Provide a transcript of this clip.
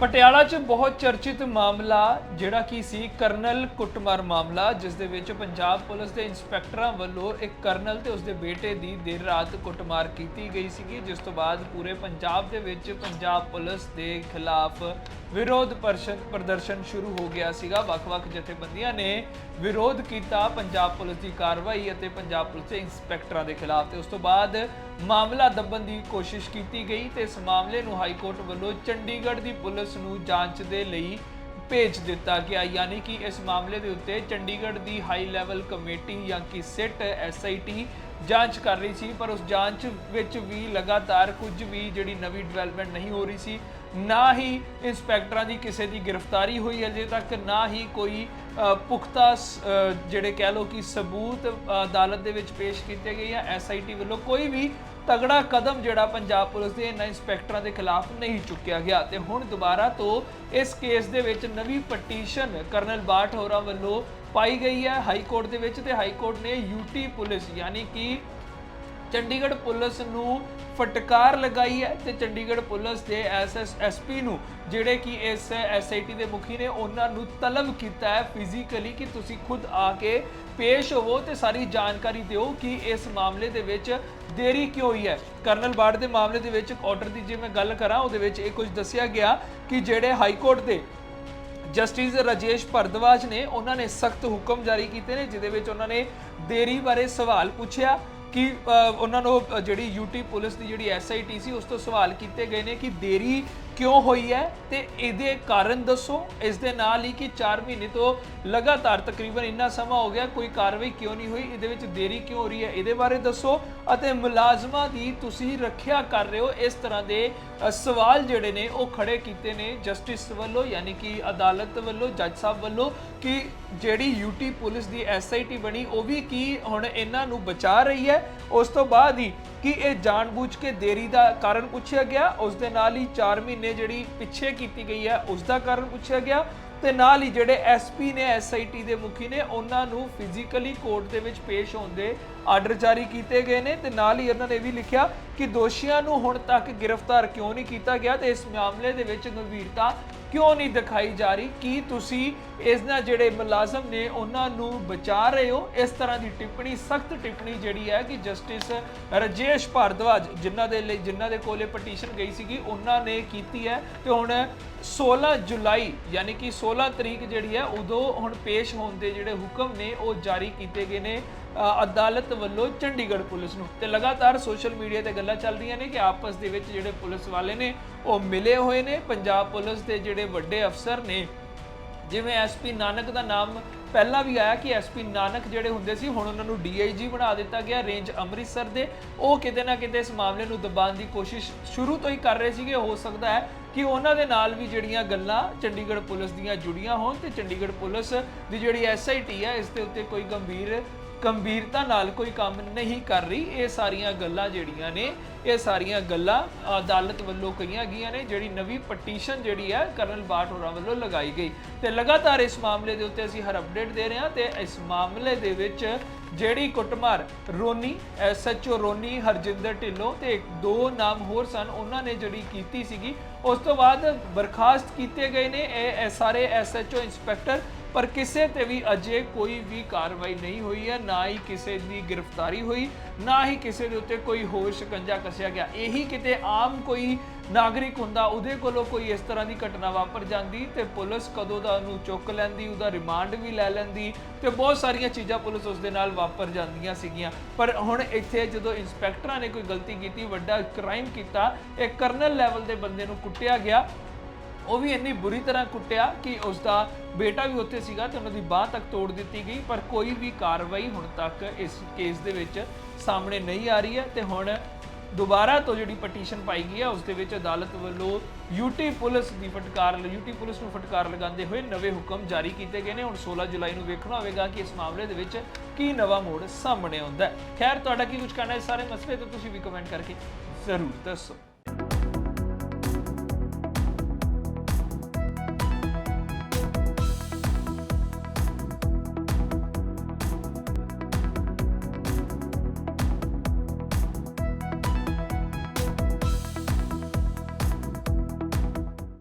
ਪਟਿਆਲਾ 'ਚ ਬਹੁਤ ਚਰਚਿਤ ਮਾਮਲਾ ਜਿਹੜਾ ਕੀ ਸੀ ਕਰਨਲ ਕੁੱਟਮਾਰ ਮਾਮਲਾ, ਜਿਸ ਦੇ ਵਿੱਚ ਪੰਜਾਬ ਪੁਲਿਸ ਦੇ ਇੰਸਪੈਕਟਰਾਂ ਵੱਲੋਂ ਇੱਕ ਕਰਨਲ ਤੇ ਉਸਦੇ ਬੇਟੇ ਦੀ ਦੇਰ ਰਾਤ ਕੁੱਟਮਾਰ ਕੀਤੀ ਗਈ ਸੀਗੀ, ਜਿਸ ਤੋਂ ਬਾਅਦ ਪੂਰੇ ਪੰਜਾਬ ਦੇ ਵਿੱਚ ਪੰਜਾਬ ਪੁਲਿਸ ਦੇ ਖਿਲਾਫ ਵਿਰੋਧ ਪ੍ਰਸ਼ਨ, ਪ੍ਰਦਰਸ਼ਨ ਸ਼ੁਰੂ ਹੋ ਗਿਆ ਸੀਗਾ। ਵੱਖ-ਵੱਖ ਜਥੇਬੰਦੀਆਂ ਨੇ ਵਿਰੋਧ ਕੀਤਾ ਪੰਜਾਬ ਪੁਲਿਸ ਦੀ ਕਾਰਵਾਈ ਅਤੇ ਪੰਜਾਬ ਪੁਲਿਸ ਦੇ ਇੰਸਪੈਕਟਰਾਂ ਦੇ ਖਿਲਾਫ ਤੇ ਉਸ ਤੋਂ ਬਾਅਦ ਮਾਮਲਾ ਦੱਬਣ ਦੀ ਕੋਸ਼ਿਸ਼ ਕੀਤੀ ਗਈ ਤੇ ਇਸ ਮਾਮਲੇ ਨੂੰ ਹਾਈ ਕੋਰਟ ਵੱਲੋਂ ਚੰਡੀਗੜ੍ਹ ਦੀ ਪੁਲਿਸ ਨੂੰ ਜਾਂਚ ਦੇ ਲਈ ਭੇਜ ਦਿੱਤਾ ਗਿਆ, ਯਾਨੀ ਕਿ ਇਸ ਮਾਮਲੇ ਦੇ ਉੱਤੇ ਚੰਡੀਗੜ੍ਹ ਦੀ ਹਾਈ ਲੈਵਲ ਕਮੇਟੀ ਜਾਂ ਕਿ ਸਿਟ ਐਸਆਈਟੀ ਜਾਂਚ ਕਰ ਰਹੀ ਸੀ, ਪਰ ਉਸ ਜਾਂਚ ਵਿੱਚ ਵੀ ਲਗਾਤਾਰ ਕੁਝ ਵੀ ਜਿਹੜੀ ਨਵੀਂ ਡਿਵੈਲਪਮੈਂਟ ਨਹੀਂ ਹੋ ਰਹੀ ਸੀ। ਨਾ ਹੀ ਇੰਸਪੈਕਟਰਾਂ ਦੀ ਕਿਸੇ ਦੀ ਗ੍ਰਿਫਤਾਰੀ ਹੋਈ ਅਜੇ ਤੱਕ, ਨਾ ਹੀ ਕੋਈ ਪੁਖਤਾ ਜਿਹੜੇ ਕਹਿ ਲਓ ਕਿ ਸਬੂਤ ਅਦਾਲਤ ਦੇ ਵਿੱਚ ਪੇਸ਼ ਕੀਤੇ ਗਏ ਜਾਂ ਐਸਆਈਟੀ ਵੱਲੋਂ ਕੋਈ ਵੀ ਤਗੜਾ ਕਦਮ ਜਿਹੜਾ ਪੰਜਾਬ ਪੁਲਿਸ ਦੇ ਇਹਨਾਂ ਇੰਸਪੈਕਟਰਾਂ ਦੇ ਖਿਲਾਫ ਨਹੀਂ ਚੁੱਕਿਆ ਗਿਆ। ਤੇ ਹੁਣ ਦੁਬਾਰਾ ਤੋਂ ਇਸ ਕੇਸ ਦੇ ਵਿੱਚ ਨਵੀਂ ਪਟੀਸ਼ਨ ਕਰਨਲ ਬਾਠ ਹੋਰਾਂ ਵੱਲੋਂ ਪਾਈ ਗਈ ਹੈ ਹਾਈ ਕੋਰਟ ਦੇ ਵਿੱਚ ਤੇ ਹਾਈ ਕੋਰਟ ਨੇ ਯੂਟੀ ਪੁਲਿਸ ਯਾਨੀ ਕਿ ਚੰਡੀਗੜ੍ਹ ਪੁਲਿਸ ਨੂੰ ਫਟਕਾਰ ਲਗਾਈ ਹੈ ਤੇ ਚੰਡੀਗੜ੍ਹ ਪੁਲਿਸ ਦੇ ਐਸਐਸਐਸਪੀ ਨੂੰ ਜਿਹੜੇ ਕਿ ਇਸ ਐਸਆਈਟੀ ਦੇ ਮੁਖੀ ਨੇ ਉਹਨਾਂ ਨੂੰ ਤਲਬ ਕੀਤਾ ਹੈ ਫਿਜ਼ੀਕਲੀ ਕਿ ਤੁਸੀਂ ਖੁਦ ਆ ਕੇ ਪੇਸ਼ ਹੋਵੋ ਤੇ ਸਾਰੀ ਜਾਣਕਾਰੀ ਦਿਓ ਕਿ ਇਸ ਮਾਮਲੇ ਦੇ ਵਿੱਚ ਦੇਰੀ ਕਿਉਂ ਹੋਈ ਹੈ। ਕਰਨਲ ਬਾੜ ਦੇ ਮਾਮਲੇ ਦੇ ਵਿੱਚ ਆਰਡਰ ਦੀ ਜੇ ਮੈਂ ਗੱਲ ਕਰਾਂ, ਉਹਦੇ ਵਿੱਚ ਇਹ ਕੁਝ ਦੱਸਿਆ ਗਿਆ ਕਿ ਜਿਹੜੇ ਹਾਈ ਕੋਰਟ ਦੇ ਜਸਟਿਸ ਰਾਜੇਸ਼ ਭਰਦਵਾਜ ਨੇ ਉਹਨਾਂ ਨੇ ਸਖਤ ਹੁਕਮ ਜਾਰੀ ਕੀਤੇ ਨੇ, ਜਿਹਦੇ ਵਿੱਚ ਉਹਨਾਂ ਨੇ ਦੇਰੀ ਬਾਰੇ ਸਵਾਲ ਪੁੱਛਿਆ ਕਿ ਉਹਨਾਂ ਨੂੰ ਜਿਹੜੀ ਯੂਟੀ ਪੁਲਿਸ ਦੀ ਜਿਹੜੀ ਐਸਆਈਟੀ ਸੀ, ਉਸ ਤੋਂ ਸਵਾਲ ਕੀਤੇ ਗਏ ਨੇ ਕਿ ਦੇਰੀ ਕਿਉਂ ਹੋਈ ਹੈ ਤੇ ਇਹਦੇ ਕਾਰਨ ਦੱਸੋ। ਇਸ ਦੇ ਨਾਲ ਹੀ ਕਿ 4 ਮਹੀਨੇ ਤੋਂ ਲਗਾਤਾਰ ਤਕਰੀਬਨ ਇੰਨਾ ਸਮਾਂ ਹੋ ਗਿਆ, ਕੋਈ ਕਾਰਵਾਈ ਕਿਉਂ ਨਹੀਂ ਹੋਈ, ਇਹਦੇ ਵਿੱਚ ਦੇਰੀ ਕਿਉਂ ਹੋ ਰਹੀ ਹੈ, ਇਹਦੇ ਬਾਰੇ ਦੱਸੋ। ਅਤੇ ਮੁਲਾਜ਼ਮਾਂ ਦੀ ਤੁਸੀਂ ਰੱਖਿਆ ਕਰ ਰਹੇ ਹੋ, ਇਸ ਤਰ੍ਹਾਂ ਦੇ ਸਵਾਲ ਜਿਹੜੇ ਨੇ, ਉਹ ਖੜੇ ਕੀਤੇ ਨੇ ਜਸਟਿਸ ਵੱਲੋਂ, ਯਾਨੀ ਕਿ ਅਦਾਲਤ ਵੱਲੋਂ, ਜੱਜ ਸਾਹਿਬ ਵੱਲੋਂ, ਕਿ ਜਿਹੜੀ ਯੂਟੀ ਪੁਲਿਸ ਦੀ ਐਸਆਈਟੀ ਬਣੀ, ਉਹ ਵੀ ਕੀ ਹੁਣ ਇਹਨਾਂ ਨੂੰ ਬਚਾ ਰਹੀ ਹੈ। ਉਸ ਤੋਂ ਬਾਅਦ ਹੀ ਕਿ ਇਹ ਜਾਣਬੁੱਝ ਕੇ ਦੇਰੀ ਦਾ ਕਾਰਨ ਪੁੱਛਿਆ ਗਿਆ। ਉਸ ਦੇ ਨਾਲ ਹੀ 4 ਮਹੀਨੇ ਜਿਹੜੀ ਪਿੱਛੇ ਕੀਤੀ ਗਈ ਹੈ, ਉਸ ਦਾ ਕਾਰਨ ਪੁੱਛਿਆ ਗਿਆ ਤੇ ਨਾਲ ਹੀ ਜਿਹੜੇ ਐਸਪੀ ਨੇ ਐਸਆਈਟੀ ਦੇ ਮੁਖੀ ਨੇ, ਉਹਨਾਂ ਨੂੰ ਫਿਜ਼ੀਕਲੀ ਕੋਰਟ ਦੇ ਵਿੱਚ ਪੇਸ਼ ਹੋਣ ਦੇ ਆਰਡਰ ਜਾਰੀ ਕੀਤੇ ਗਏ ਨੇ ਤੇ ਨਾਲ ਹੀ ਉਹਨਾਂ ਨੇ ਇਹ ਵੀ ਲਿਖਿਆ ਕਿ ਦੋਸ਼ੀਆਂ ਨੂੰ ਹੁਣ ਤੱਕ ਗ੍ਰਿਫਤਾਰ ਕਿਉਂ ਨਹੀਂ ਕੀਤਾ ਗਿਆ ਤੇ ਇਸ ਮਾਮਲੇ ਦੇ ਵਿੱਚ ਗੰਭੀਰਤਾ ਕਿਉਂ ਨਹੀਂ ਦਿਖਾਈ ਜਾ ਰਹੀ? ਕੀ ਤੁਸੀਂ ਇਸ ਨਾਲ ਜਿਹੜੇ ਮੁਲਾਜ਼ਮ ਨੇ, ਉਹਨਾਂ ਨੂੰ ਬਚਾ ਰਹੇ ਹੋ? ਇਸ ਤਰ੍ਹਾਂ ਦੀ ਟਿੱਪਣੀ, ਸਖਤ ਟਿੱਪਣੀ ਜਿਹੜੀ ਹੈ ਕਿ ਜਸਟਿਸ ਰਜੇਸ਼ ਭਾਰਦਵਾਜ, ਜਿਨ੍ਹਾਂ ਦੇ ਲਈ, ਜਿਨ੍ਹਾਂ ਦੇ ਕੋਲੇ ਪਟੀਸ਼ਨ ਗਈ ਸੀਗੀ, ਉਹਨਾਂ ਨੇ ਕੀਤੀ ਹੈ। ਤੇ ਹੁਣ 16 ਜੁਲਾਈ, ਯਾਨੀ ਕਿ 16 ਤਰੀਕ ਜਿਹੜੀ ਹੈ, ਉਦੋਂ ਹੁਣ ਪੇਸ਼ ਹੋਣ ਦੇ ਜਿਹੜੇ ਹੁਕਮ ਨੇ, ਉਹ ਜਾਰੀ ਕੀਤੇ ਗਏ ਨੇ। ਅਦਾਲਤ ਵੱਲੋਂ ਚੰਡੀਗੜ੍ਹ ਪੁਲਿਸ ਨੂੰ। ਤੇ ਲਗਾਤਾਰ ਸੋਸ਼ਲ ਮੀਡੀਆ ਤੇ ਗੱਲਾਂ ਚੱਲ ਰਹੀਆਂ ਨੇ ਕਿ ਆਪਸ ਦੇ ਵਿੱਚ ਜਿਹੜੇ ਪੁਲਿਸ ਵਾਲੇ ਨੇ, ਉਹ ਮਿਲੇ ਹੋਏ ਨੇ। ਪੰਜਾਬ ਪੁਲਿਸ ਦੇ ਜਿਹੜੇ ਵੱਡੇ ਅਫਸਰ ਨੇ, ਜਿਵੇਂ ਐਸਪੀ ਨਾਨਕ ਦਾ ਨਾਮ ਪਹਿਲਾਂ ਵੀ ਆਇਆ ਕਿ ਐਸਪੀ ਨਾਨਕ ਜਿਹੜੇ ਹੁੰਦੇ ਸੀ, ਹੁਣ ਉਹਨਾਂ ਨੂੰ ਡੀਆਈਜੀ ਬਣਾ ਦਿੱਤਾ ਗਿਆ, ਰੇਂਜ ਅੰਮ੍ਰਿਤਸਰ ਦੇ। ਉਹ ਕਿਤੇ ਨਾ ਕਿਤੇ ਇਸ ਮਾਮਲੇ ਨੂੰ ਦਬਾਉਣ ਦੀ ਕੋਸ਼ਿਸ਼ ਸ਼ੁਰੂ ਤੋਂ ਹੀ ਕਰ ਰਹੇ ਸੀਗੇ। ਹੋ ਸਕਦਾ ਹੈ ਕਿ ਉਹਨਾਂ ਦੇ ਨਾਲ ਵੀ ਜਿਹੜੀਆਂ ਗੱਲਾਂ ਚੰਡੀਗੜ੍ਹ ਪੁਲਿਸ ਦੀਆਂ ਜੁੜੀਆਂ ਹੋਣ ਤੇ ਚੰਡੀਗੜ੍ਹ ਪੁਲਿਸ ਦੀ ਜਿਹੜੀ ਐਸਆਈਟੀ ਹੈ, ਇਸ ਦੇ ਉੱਤੇ ਕੋਈ ਗੰਭੀਰ ਗੰਭੀਰਤਾ ਨਾਲ ਕੋਈ ਕੰਮ ਨਹੀਂ ਕਰ ਰਹੀ। ਇਹ ਸਾਰੀਆਂ ਗੱਲਾਂ ਜਿਹੜੀਆਂ ਨੇ, ਇਹ ਸਾਰੀਆਂ ਗੱਲਾਂ ਅਦਾਲਤ ਵੱਲੋਂ ਕਹੀਆਂ ਗਈਆਂ ਨੇ, ਜਿਹੜੀ ਨਵੀਂ ਪਟੀਸ਼ਨ ਜਿਹੜੀ ਹੈ ਕਰਨਲ ਬਾਠ ਹੋਰਾਂ ਵੱਲੋਂ ਲਗਾਈ ਗਈ। ਤੇ ਲਗਾਤਾਰ ਇਸ ਮਾਮਲੇ ਦੇ ਉੱਤੇ ਅਸੀਂ ਹਰ ਅਪਡੇਟ ਦੇ ਰਹੇ ਹਾਂ ਤੇ ਇਸ ਮਾਮਲੇ ਦੇ ਵਿੱਚ ਜਿਹੜੀ ਕੁੱਟਮਾਰ ਰੋਨੀ ਐਸਐਚਓ ਰੋਨੀ, ਹਰਜਿੰਦਰ ਢਿੱਲੋਂ ਤੇ ਦੋ ਨਾਮ ਹੋਰ ਸਨ, ਉਹਨਾਂ ਨੇ ਜਿਹੜੀ ਕੀਤੀ ਸੀਗੀ, ਉਸ ਤੋਂ ਬਾਅਦ ਬਰਖਾਸਤ ਕੀਤੇ ਗਏ ਨੇ। ਇਹ ਇਹ ਸਾਰੇ ਐਸਐਚਓ ਇੰਸਪੈਕਟਰ ਪਰ ਕਿਸੇ ਤੇ ਵੀ ਅਜੇ ਕੋਈ ਵੀ ਕਾਰਵਾਈ ਨਹੀਂ ਹੋਈ ਹੈ, ਨਾ ਹੀ ਕਿਸੇ ਦੀ ਗ੍ਰਿਫਤਾਰੀ ਹੋਈ, ਨਾ ਹੀ ਕਿਸੇ ਦੇ ਉੱਤੇ ਕੋਈ ਹੋਰ ਸ਼ਿਕੰਜਾ ਕੱਸਿਆ ਗਿਆ। ਇਹੀ ਕਿਤੇ ਆਮ ਕੋਈ ਨਾਗਰਿਕ ਹੁੰਦਾ, ਉਹਦੇ ਕੋਲੋਂ ਕੋਈ ਇਸ ਤਰ੍ਹਾਂ ਦੀ ਘਟਨਾ ਵਾਪਰ ਜਾਂਦੀ ਤੇ ਪੁਲਿਸ ਕਦੋਂ ਦਾ ਉਹਨੂੰ ਚੁੱਕ ਲੈਂਦੀ, ਉਹਦਾ ਰਿਮਾਂਡ ਵੀ ਲੈ ਲੈਂਦੀ ਤੇ ਬਹੁਤ ਸਾਰੀਆਂ ਚੀਜ਼ਾਂ ਪੁਲਿਸ ਉਸ ਦੇ ਨਾਲ ਵਾਪਰ ਜਾਂਦੀਆਂ ਸੀਗੀਆਂ। ਪਰ ਹੁਣ ਇੱਥੇ ਜਦੋਂ ਇੰਸਪੈਕਟਰਾਂ ਨੇ ਕੋਈ ਗਲਤੀ ਕੀਤੀ, ਵੱਡਾ ਕ੍ਰਾਈਮ ਕੀਤਾ, ਇਹ ਕਰਨਲ ਲੈਵਲ ਦੇ ਬੰਦੇ ਨੂੰ ਕੁੱਟਿਆ ਗਿਆ। ਉਹ ਵੀ ਇੰਨੀ ਬੁਰੀ ਤਰ੍ਹਾਂ ਕੁੱਟਿਆ ਕਿ ਉਸ ਦਾ ਬੇਟਾ ਵੀ ਉੱਥੇ ਸੀਗਾ ਤੇ ਉਹਨਾਂ ਦੀ ਬਾਹ ਤੱਕ ਤੋੜ ਦਿੱਤੀ ਗਈ, ਪਰ ਕੋਈ ਵੀ ਕਾਰਵਾਈ ਹੁਣ ਤੱਕ ਇਸ ਕੇਸ ਦੇ ਵਿੱਚ ਸਾਹਮਣੇ ਨਹੀਂ ਆ ਰਹੀ ਹੈ ਤੇ ਹੁਣ ਦੁਬਾਰਾ ਤੋਂ ਜਿਹੜੀ ਪਟੀਸ਼ਨ ਪਾਈ ਗਈ ਹੈ, ਉਸ ਦੇ ਵਿੱਚ ਅਦਾਲਤ ਵੱਲੋਂ ਯੂਟੀ ਪੁਲਿਸ ਦੀ ਫਟਕਾਰ ਯੂਟੀ ਪੁਲਿਸ ਨੂੰ ਫਟਕਾਰ ਲਗਾਉਂਦੇ ਹੋਏ ਨਵੇਂ ਹੁਕਮ ਜਾਰੀ ਕੀਤੇ ਗਏ ਨੇ। ਹੁਣ 16 ਜੁਲਾਈ ਨੂੰ ਵੇਖਣਾ ਹੋਵੇਗਾ ਕਿ ਇਸ ਮਾਮਲੇ ਦੇ ਵਿੱਚ ਕੀ ਨਵਾਂ ਮੋੜ ਸਾਹਮਣੇ ਆਉਂਦਾ ਹੈ। ਖੈਰ, ਤੁਹਾਡਾ ਕੀ ਕੁਝ ਕਹਿਣਾ ਇਸ ਸਾਰੇ ਮਸਲੇ ਤੇ ਤੁਸੀਂ ਵੀ ਕਮੈਂਟ ਕਰਕੇ ਜ਼ਰੂਰ ਦੱਸੋ।